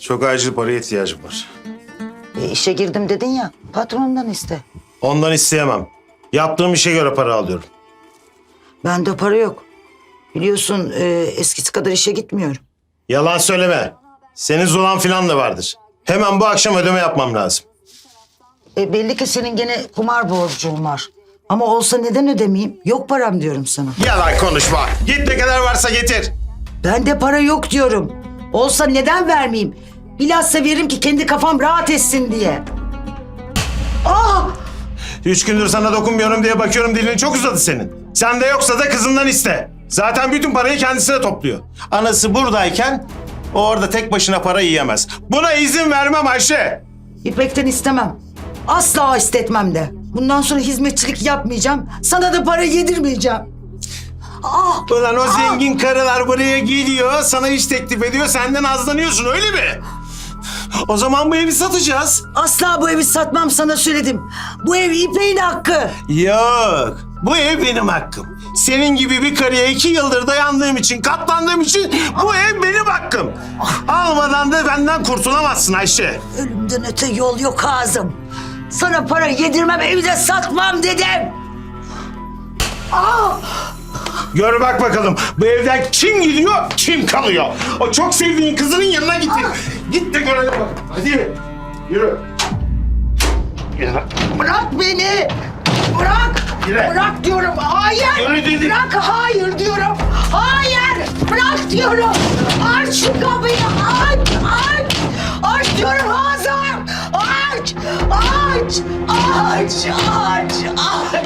Çok acil paraya ihtiyacım var. E, işe girdim dedin ya patronundan iste. Ondan isteyemem. Yaptığım işe göre para alıyorum. Bende para yok. Biliyorsun e, eskisi kadar işe gitmiyorum. Yalan söyleme. Senin zulan filan da vardır. Hemen bu akşam ödeme yapmam lazım. E, belli ki senin gene kumar borcun var. Ama olsa neden ödemeyeyim? Yok param diyorum sana. Yalan konuşma. Git ne kadar varsa getir. Bende para yok diyorum. Olsa neden vermeyeyim? Bilhassa veririm ki kendi kafam rahat etsin diye. Ah! Üç gündür sana dokunmuyorum diye bakıyorum dilini çok uzadı senin. Sende yoksa da kızından iste. Zaten bütün parayı kendisine topluyor. Anası buradayken o orada tek başına para yiyemez. Buna izin vermem Ayşe. İpek'ten istemem. Asla istetmem de. Bundan sonra hizmetçilik yapmayacağım. Sana da para yedirmeyeceğim. Ah! Ulan o zengin karılar buraya geliyor, sana iş teklif ediyor, senden azlanıyorsun öyle mi? O zaman bu evi satacağız. Asla bu evi satmam sana söyledim. Bu ev İpek'in hakkı. Yok, bu ev benim hakkım. Senin gibi bir karıya iki yıldır dayandığım için, katlandığım için bu ev benim hakkım. Almadan da benden kurtulamazsın Ayşe. Ölümden öte yol yok ağzım. Sana para yedirmem, evi de satmam dedim. Ah! Gör bak bakalım bu evden kim gidiyor, kim kalıyor. O çok sevdiğin kızının yanına git. Git de görelim bak. Hadi yürü. Yürü. Bırak beni! Bırak! Yürü. Bırak diyorum. Hayır! Yürü dedim. Bırak hayır diyorum. Hayır! Bırak diyorum. Aç şu kapıyı. Aç! Aç! Aç! Aç!